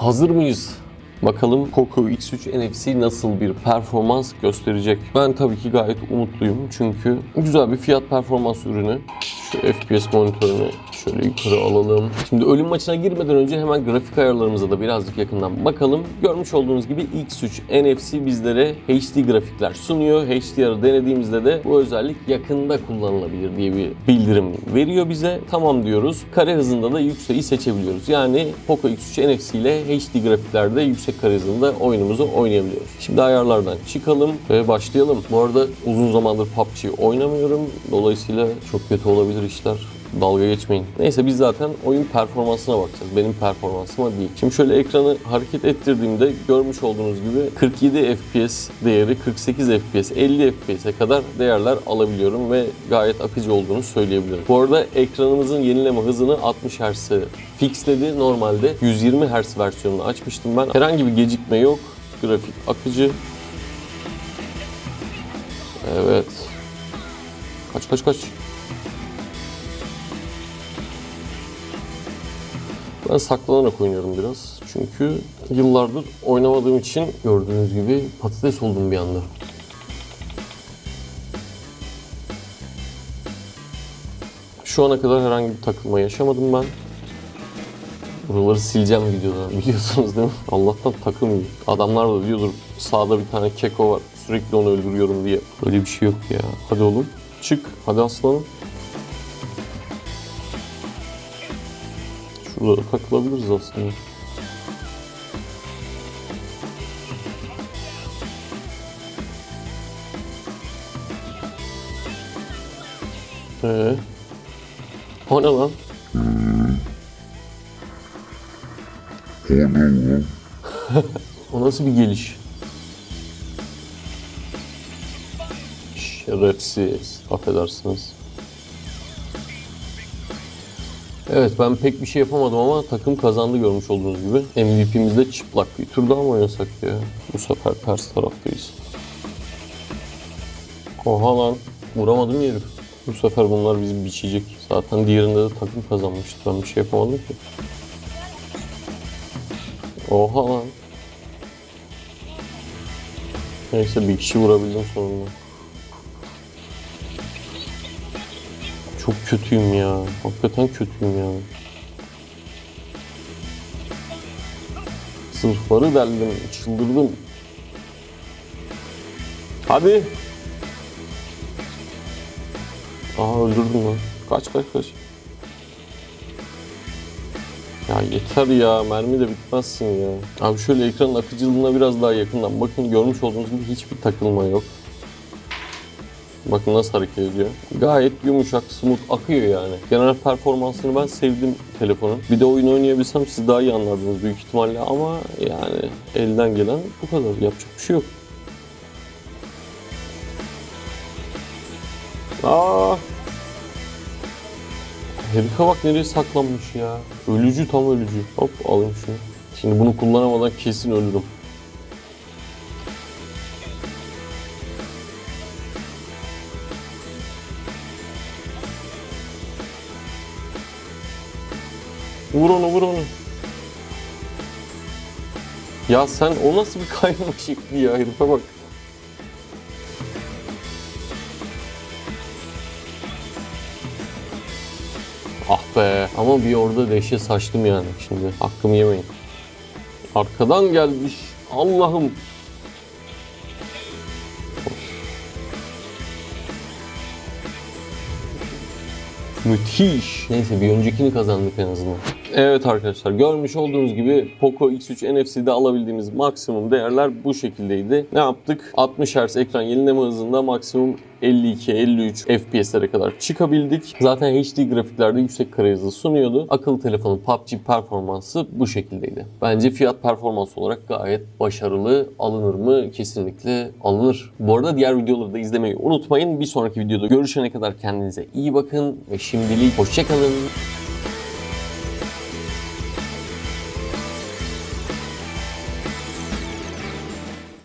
Hazır mıyız? Bakalım Poco X3 NFC nasıl bir performans gösterecek? Ben tabii ki gayet umutluyum çünkü güzel bir fiyat performans ürünü. Şu FPS monitörünü şöyle yukarı alalım. Şimdi ölüm maçına girmeden önce hemen grafik ayarlarımıza da birazcık yakından bakalım. Görmüş olduğunuz gibi X3 NFC bizlere HD grafikler sunuyor. HDR'ı denediğimizde de bu özellik yakında kullanılabilir diye bir bildirim veriyor bize. Tamam diyoruz. Kare hızında da yükseği seçebiliyoruz. Yani Poco X3 NFC ile HD grafiklerde yüksek kare hızında oyunumuzu oynayabiliyoruz. Şimdi ayarlardan çıkalım ve başlayalım. Bu arada uzun zamandır PUBG oynamıyorum. Dolayısıyla çok kötü olabilir işler. Dalga geçmeyin. Neyse biz zaten oyun performansına bakacağız. Benim performansıma değil. Şimdi şöyle ekranı hareket ettirdiğimde görmüş olduğunuz gibi 47 FPS değeri 48 FPS 50 FPS'e kadar değerler alabiliyorum ve gayet akıcı olduğunu söyleyebilirim. Bu arada ekranımızın yenileme hızını 60 Hz'e fixledi. Normalde 120 Hz versiyonunu açmıştım ben. Herhangi bir gecikme yok. Grafik akıcı. Evet. Kaç kaç kaç. Ben saklanarak oynuyorum biraz. Çünkü yıllardır oynamadığım için gördüğünüz gibi patates oldum bir anda. Şu ana kadar herhangi bir takılma yaşamadım ben. Buraları sileceğim videodan biliyorsunuz değil mi? Allah'tan takılmıyor. Adamlar da diyordur sağda bir tane keko var sürekli onu öldürüyorum diye. Öyle bir şey yok ya. Hadi oğlum çık. Hadi aslanım. Şurada takılabiliriz aslında. Ee, o ne lan? o nasıl bir geliş? Şerefsiz. Affedersiniz. Evet ben pek bir şey yapamadım ama takım kazandı görmüş olduğunuz gibi. MVP'miz de çıplak. Bir tur daha mı oynasak ya? Bu sefer ters taraftayız. Oha lan. Vuramadım herif. Bu sefer bunlar bizi biçecek. Zaten diğerinde de takım kazanmıştı. Ben bir şey yapamadım ki. Oha lan. Neyse bir kişi vurabildim sonunda. Çok kötüyüm ya. Hakikaten kötüyüm ya. Sırfları deldim, çıldırdım. Hadi. Aha öldürdüm lan. Kaç kaç kaç. Ya yeter ya mermi de bitmezsin ya. Abi şöyle ekranın akıcılığına biraz daha yakından bakın görmüş olduğunuz gibi hiçbir takılma yok. Bakın nasıl hareket ediyor. Gayet yumuşak, smooth akıyor yani. Genel performansını ben sevdim telefonun. Bir de oyun oynayabilsem siz daha iyi anlardınız büyük ihtimalle ama yani elden gelen bu kadar. Yapacak bir şey yok. Aa! Herife bak nereye saklanmış ya. Ölücü tam ölücü. Hop alayım şunu. Şimdi bunu kullanamadan kesin ölürüm. Vur onu vur onu. Ya sen o nasıl bir kayma şekli ya herife bak. Ah be ama bir orada dehşet saçtım yani şimdi. Hakkımı yemeyin. Arkadan gelmiş. Allah'ım. Müthiş. Neyse bir öncekini kazandık en azından. Evet arkadaşlar görmüş olduğunuz gibi Poco X3 NFC'de alabildiğimiz maksimum değerler bu şekildeydi. Ne yaptık? 60 Hz ekran yenileme hızında maksimum 52-53 FPS'lere kadar çıkabildik. Zaten HD grafiklerde yüksek kare hızı sunuyordu. Akıllı telefonun PUBG performansı bu şekildeydi. Bence fiyat performans olarak gayet başarılı. Alınır mı? Kesinlikle alınır. Bu arada diğer videoları da izlemeyi unutmayın. Bir sonraki videoda görüşene kadar kendinize iyi bakın ve şimdilik hoşçakalın.